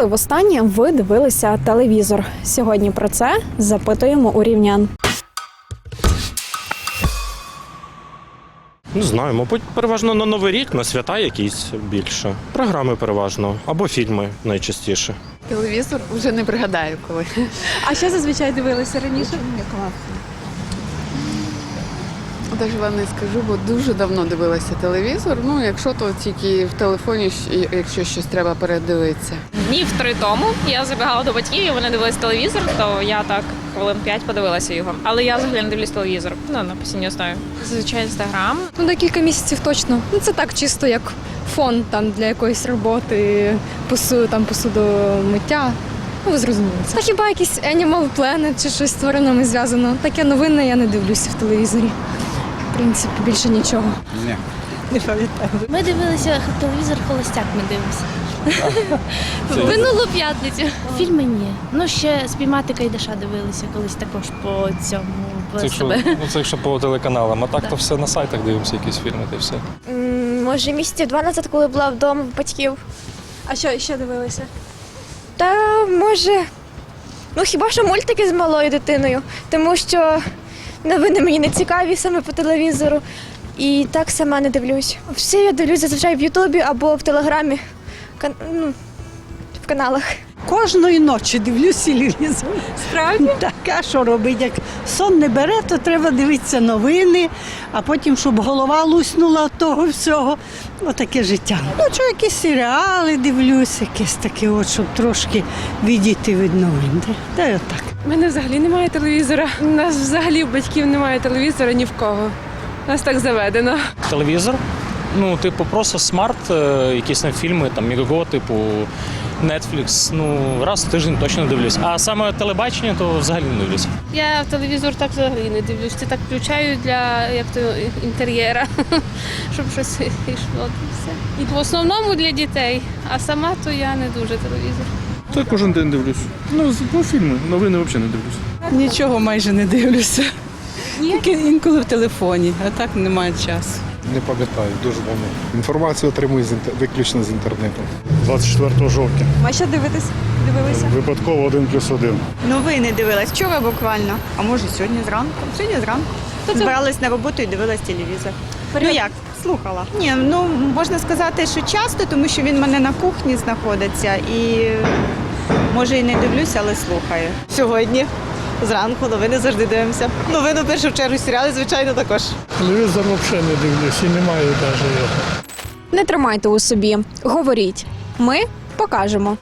Коли востаннє ви дивилися телевізор? Сьогодні про це запитуємо у рівнян. Не знаю, мабуть, переважно на Новий рік, на свята якісь більше. Програми переважно або фільми найчастіше. Телевізор вже не пригадаю коли. А що зазвичай дивилися раніше? Даже вам не скажу, бо дуже давно дивилася телевізор. Ну, якщо то тільки в телефоні, якщо щось треба передивитися. Днів три тому я забігала до батьків, і вони дивились телевізор, то я так хвилин п'ять подивилася його. Але я взагалі не дивлюсь телевізор. Ну, на постійній основі. Зазвичай інстаграм. Ну, декілька місяців точно. Ну, це так чисто як фон там для якоїсь роботи, посу, там посудомиття. Ну, ви зрозуміли. це. Та хіба якийсь Animal Planet чи щось з тваринами зв'язано. Таке новинне я не дивлюся в телевізорі. В принципі, більше нічого. Ні. Не пам'ятаю. Ми дивилися телевізор холостяк. Ми дивимося. Минулу п'ятницю. Фільми ні. Ну ще спіймати Кайдаша дивилися колись також по цьому по Це якщо, себе. ну, це якщо по телеканалам, а так Да. то все на сайтах дивимося, якісь фільми та все. Може, місяців два назад, коли була вдома в батьків. А що ще дивилися? Та може, ну хіба що мультики з малою дитиною, тому що новини мені не цікаві саме по телевізору. І так сама не дивлюсь. Все я дивлюсь зазвичай в Ютубі або в Телеграмі, кан- ну, в каналах. Кожної ночі дивлюсь телевізор. Справді? Так, а що робити? Як сон не бере, то треба дивитися новини, а потім, щоб голова луснула від того всього. Отаке життя. Ну, що якісь серіали дивлюсь, якісь таке, от, щоб трошки відійти від новин. Та й отак. У мене взагалі немає телевізора. У нас взагалі в батьків немає телевізора ні в кого. У нас так заведено. Телевізор, ну, типу, просто смарт, е, якісь там фільми, там Міго, типу Netflix, ну, раз в тиждень точно дивлюсь. А саме телебачення, то взагалі не дивлюсь. Я телевізор так взагалі не дивлюсь. Це так включаю для як то інтер'єра, щоб щось йшло. все. І в основному для дітей, а сама то я не дуже телевізор. Та кожен день дивлюсь. Ну, ну фільми, новини взагалі не дивлюсь. Нічого майже не дивлюся. Тільки інколи в телефоні, а так немає часу. Не пам'ятаю, дуже давно. Інформацію отримую з інте- виключно з інтернету. 24 жовтня. А що дивитись? Дивилися? Випадково один плюс один. Новини дивилась вчора буквально, а може сьогодні зранку. Сьогодні зранку. Збиралась на роботу і дивилась телевізор. Ну як? Слухала. Ні, ну можна сказати, що часто, тому що він в мене на кухні знаходиться і може і не дивлюся, але слухаю. Сьогодні. Зранку новини завжди дивимося. Новини в першу чергу серіали, звичайно, також. Телевізор взагалі не дивлюсь і немає навіть його. Не тримайте у собі, говоріть. Ми покажемо.